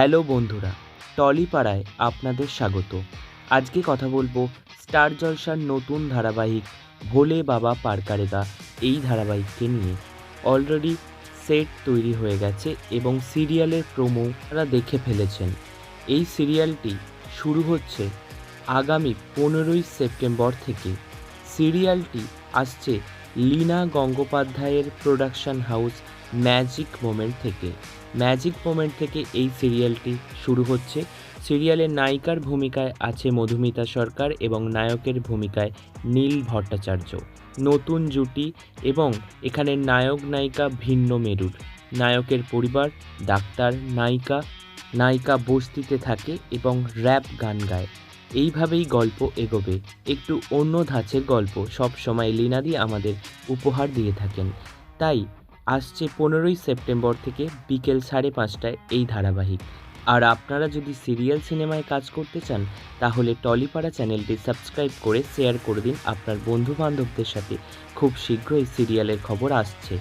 Hello বন্ধুরা, টলিপাড়ায় আপনাদের স্বাগত। আজকে কথা বলব স্টার জলসার নতুন ধারাবাহিক ভোলে বাবা পারকারেদা এই ধারাবাহিককে নিয়ে। অলরেডি সেট তৈরি হয়ে গেছে এবং সিরিয়ালের প্রোমোরা দেখে ফেলেছেন। এই সিরিয়ালটি শুরু হচ্ছে আগামী পনেরোই সেপ্টেম্বর থেকে। সিরিয়ালটি আসছে লীনা গঙ্গোপাধ্যায়ের প্রোডাকশন হাউস ম্যাজিক মোমেন্ট থেকে। ম্যাজিক মোমেন্ট থেকে এই সিরিয়ালটি শুরু হচ্ছে। সিরিয়ালের নায়িকার ভূমিকায় আছে মধুমিতা সরকার এবং নায়কের ভূমিকায় নীল ভট্টাচার্য। নতুন জুটি এবং এখানে নায়ক নায়িকা ভিন্ন মেরুর। নায়কের পরিবার, ডাক্তার, নায়িকা নায়িকা বস্তিতে থাকে এবং র্যাপ গান গায়। এইভাবেই গল্প এগোবে। একটু অন্য ধাঁচের গল্প সব সময় লীনাদি আমাদের উপহার দিয়ে থাকেন। তাই আসছে পনেরোই সেপ্টেম্বর থেকে বিকেল সাড়ে পাঁচটায় এই ধারাবাহিক। আর আপনারা যদি সিরিয়াল সিনেমায় কাজ করতে চান, তাহলে টলিপাড়া চ্যানেলটি সাবস্ক্রাইব করে শেয়ার করে দিন। আপনার বন্ধু বান্ধবদের সাথে খুব শীঘ্রই সিরিয়ালের খবর আসছে।